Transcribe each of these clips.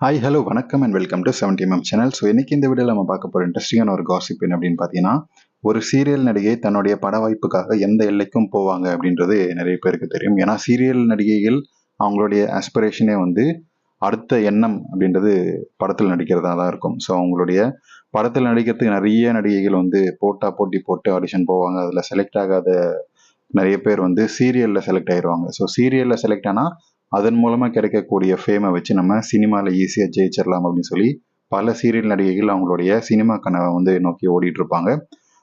Hi hello வணக்கம் and welcome to seventy M channel so இன்னைக்கு இந்த வீடியோவில் நம்ம பார்க்க போகிற இன்ட்ரெஸ்டிங்கான ஒரு காசிப் என்ன அப்படின்னு பார்த்தீங்கன்னா ஒரு சீரியல் நடிகை தன்னுடைய பட வாய்ப்புக்காக எந்த எல்லைக்கும் போவாங்க அப்படின்றது நிறைய பேருக்கு தெரியும். ஏன்னா சீரியல் நடிகைகள் அவங்களுடைய ஆஸ்பிரேஷனே வந்து அடுத்த எண்ணம் அப்படின்றது படத்தில் நடிக்கிறதா தான் இருக்கும். ஸோ அவங்களுடைய படத்தில் நடிக்கிறதுக்கு நிறைய நடிகைகள் வந்து போட்டா போட்டி போட்டு ஆடிஷன் போவாங்க. அதில் செலக்ட் ஆகாத நிறைய பேர் வந்து சீரியலில் செலக்ட் ஆயிடுவாங்க ஸோ சீரியலில் செலக்ட் ஆனால் அதன் மூலமாக கிடைக்கக்கூடிய ஃபேமை வச்சு நம்ம சினிமாவில் ஈஸியாக ஜெயிச்சிடலாம் அப்படின்னு சொல்லி பல சீரியல் நடிகைகள் அவங்களுடைய சினிமா கனவை வந்து நோக்கி ஓடிட்டு இருப்பாங்க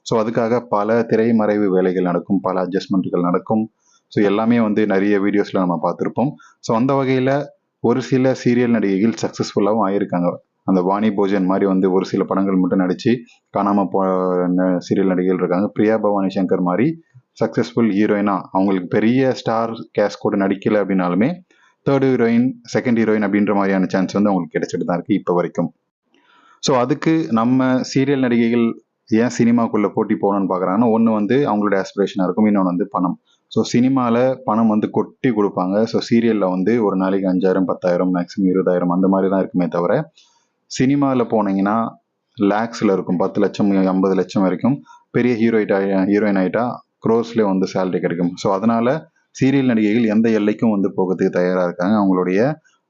ஸோ அதுக்காக பல திரைமறைவு வேலைகள் நடக்கும் பல அட்ஜஸ்ட்மெண்ட்டுகள் நடக்கும். ஸோ எல்லாமே வந்து நிறைய வீடியோஸில் நம்ம பார்த்துருப்போம். ஸோ அந்த வகையில் ஒரு சில சீரியல் நடிகைகள் சக்ஸஸ்ஃபுல்லாகவும் ஆயிருக்காங்க. அந்த வாணி போஜன் மாதிரி வந்து ஒரு சில படங்கள் மட்டும் நடித்து காணாமல் போ சீரியல் நடிகைகள் இருக்காங்க. பிரியா பவானி சங்கர் மாதிரி சக்ஸஸ்ஃபுல் ஹீரோயினா அவங்களுக்கு பெரிய ஸ்டார் கேஸ் கூட நடிக்கலை அப்படின்னாலுமே தேர்ட் ஹீரோயின் செகண்ட் ஹீரோயின் அப்படின்ற மாதிரியான சான்ஸ் வந்து அவங்களுக்கு கிடைச்சிட்டு தான் இருக்குது இப்போ வரைக்கும். ஸோ அதுக்கு நம்ம சீரியல் நடிகைகள் ஏன் சினிமாக்குள்ளே போட்டி போகணும்னு பார்க்குறாங்கன்னா ஒன்று வந்து அவங்களோட ஆஸ்பிரேஷனாக இருக்கும் இன்னொன்று வந்து பணம். ஸோ சினிமாவில் பணம் வந்து கொட்டி கொடுப்பாங்க. ஸோ சீரியலில் வந்து ஒரு நாளைக்கு அஞ்சாயிரம் பத்தாயிரம் மேக்ஸிமம் இருபதாயிரம் அந்த மாதிரி தான் இருக்குமே தவிர சினிமாவில் போனீங்கன்னா லேக்ஸில் இருக்கும் பத்து லட்சம் ஐம்பது லட்சம் வரைக்கும் பெரிய ஹீரோயிட் ஹீரோயின் ஆகிட்டா க்ரோஸ்லேயே வந்து சேலரி கிடைக்கும். ஸோ அதனால் சீரியல் நடிகைகள் எந்த எல்லைக்கும் வந்து போகிறதுக்கு தயாராக இருக்காங்க. அவங்களுடைய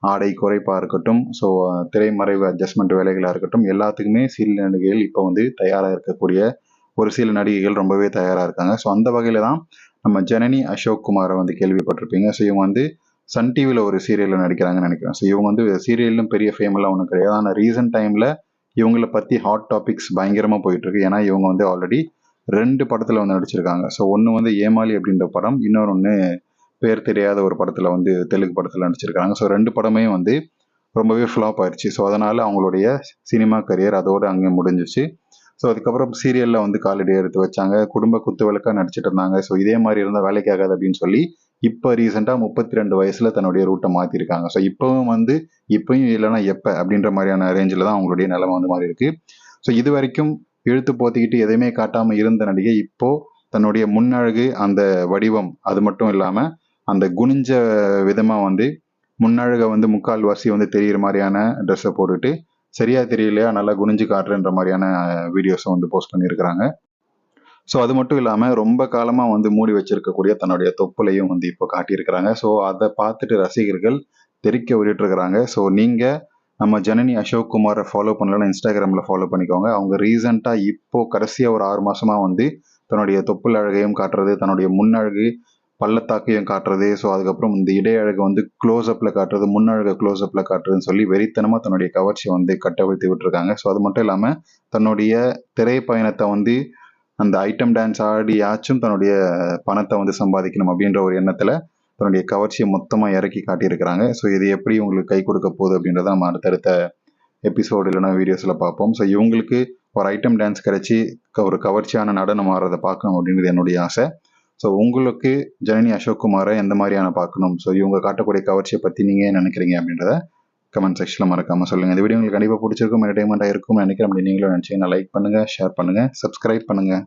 ஆடை குறைப்பாக இருக்கட்டும் ஸோ திரைமறைவு அட்ஜஸ்ட்மெண்ட் வேலைகளாக இருக்கட்டும் எல்லாத்துக்குமே சீரியல் நடிகைகள் இப்போ வந்து தயாராக இருக்கக்கூடிய ஒரு சில நடிகைகள் ரொம்பவே தயாராக இருக்காங்க. ஸோ அந்த வகையில் தான் நம்ம ஜனனி அசோக் குமாரை வந்து கேள்விப்பட்டிருப்பீங்க. ஸோ இவங்க வந்து சன் டிவியில் ஒரு சீரியலில் நடிக்கிறாங்கன்னு நினைக்கிறேன். ஸோ இவங்க வந்து சீரியலும் பெரிய ஃபேமெல்லாம் ஒன்றும் கிடையாது. ஆனால் ரீசன்ட் டைமில் இவங்களை பற்றி ஹாட் டாபிக்ஸ் பயங்கரமாக போயிட்டுருக்கு ஏன்னா இவங்க வந்து ஆல்ரெடி ரெண்டு படத்தில் வந்து நடிச்சிருக்காங்க. ஸோ ஒன்று வந்து ஏமாலி அப்படின்ற படம் இன்னொன்று ஒன்று பேர் தெரியாத ஒரு படத்தில் வந்து தெலுங்கு படத்தில் நடிச்சிருக்காங்க. ஸோ ரெண்டு படமே வந்து ரொம்பவே ஃப்ளாப் ஆயிடுச்சு ஸோ அதனால் அவங்களுடைய சினிமா கரியர் அதோடு அங்கே முடிஞ்சிச்சு. ஸோ அதுக்கப்புறம் சீரியலில் வந்து காலடி எடுத்து வச்சாங்க. குடும்ப குத்து விளக்காக நடிச்சிட்டு இருந்தாங்க. ஸோ இதே மாதிரி இருந்தால் வேலைக்கு ஆகாது அப்படின்னு சொல்லி இப்போ ரீசெண்டாக முப்பத்தி ரெண்டு வயசில் தன்னுடைய ரூட்டை மாற்றிருக்காங்க ஸோ இப்போவும் வந்து இப்போயும் இல்லைன்னா எப்போ அப்படின்ற மாதிரியான ரேஞ்சில் தான் அவங்களுடைய நிலைமை வந்து மாறி இருக்குது ஸோ இது வரைக்கும் இழுத்து போத்திக்கிட்டு எதையுமே காட்டாமல் இருந்த நடிகை இப்போ தன்னுடைய முன்னழகு அந்த வடிவம் அது மட்டும் இல்லாமல் அந்த குனிஞ்ச விதமாக வந்து முன்னழகை வந்து முக்கால் வாசி வந்து தெரிகிற மாதிரியான ட்ரெஸ்ஸை போட்டுட்டு சரியாக தெரியலையா நல்லா குனிஞ்சு காட்டுறன்ற மாதிரியான வீடியோஸை வந்து போஸ்ட் பண்ணியிருக்கிறாங்க. ஸோ அது மட்டும் இல்லாமல் ரொம்ப காலமாக வந்து மூடி வச்சிருக்கக்கூடிய தன்னுடைய தொப்புலையும் வந்து இப்போ காட்டியிருக்கிறாங்க. ஸோ அதை பார்த்துட்டு ரசிகர்கள் தெரிக்க விட்டுருக்குறாங்க ஸோ நீங்கள் நம்ம ஜனனி அசோக் குமாரை ஃபாலோ பண்ணலன்னா இன்ஸ்டாகிராமில் ஃபாலோ பண்ணிக்கோங்க. அவங்க ரீசெண்டாக இப்போ கடைசியாக ஒரு ஆறு மாதமாக வந்து தன்னுடைய தொப்புள் அழகையும் காட்டுறது தன்னுடைய முன்னழகு பள்ளத்தாக்கையும் காட்டுறது. ஸோ அதுக்கப்புறம் இந்த இடையழகை வந்து க்ளோஸ்அப்பில் காட்டுறது முன்னழகை க்ளோஸ்அப்பில் காட்டுறதுன்னு சொல்லி வெறித்தனமாக தன்னுடைய கவர்ச்சியை வந்து கட்டவிழ்த்து விட்டுருக்காங்க. ஸோ அது மட்டும் இல்லாமல் தன்னுடைய திரைப்பயணத்தை வந்து அந்த ஐட்டம் டான்ஸ் ஆடியாச்சும் தன்னுடைய பணத்தை வந்து சம்பாதிக்கணும் அப்படின்ற ஒரு எண்ணத்தில் தன்னுடைய கவர்ச்சியை மொத்தமாக இறக்கி காட்டியிருக்கிறாங்க. ஸோ இது எப்படி உங்களுக்கு கை கொடுக்க போகுது அப்படின்றத நம்ம அடுத்தடுத்த எபிசோடு இல்லைனா வீடியோஸில் பார்ப்போம். ஸோ இவங்களுக்கு ஒரு ஐட்டம் டான்ஸ் கிடச்சி ஒரு கவர்ச்சியான நடனம் ஆடுறதை பார்க்கணும் அப்படின்றது என்னுடைய ஆசை. ஸோ உங்களுக்கு ஜனனி அசோக் குமாரை எந்த மாதிரியான பார்க்கணும்? ஸோ இவங்க காட்டக்கூடிய கவர்ச்சியை பற்றி நீங்கள் என்ன நினைக்கிறீங்க அப்படின்றத கமெண்ட் செக்ஷனில் மறக்காமல் சொல்லுங்கள் இந்த வீடியோ உங்களுக்கு கண்டிப்பாக பிடிச்சிருக்கும் என்டர்டைன்மெண்ட்டாக இருக்கும் நினைக்கிறேன். அப்படி நீங்களும் நினச்சிங்கன்னா லைக் பண்ணுங்கள் ஷேர் பண்ணுங்கள் சப்ஸ்கிரைப் பண்ணுங்கள்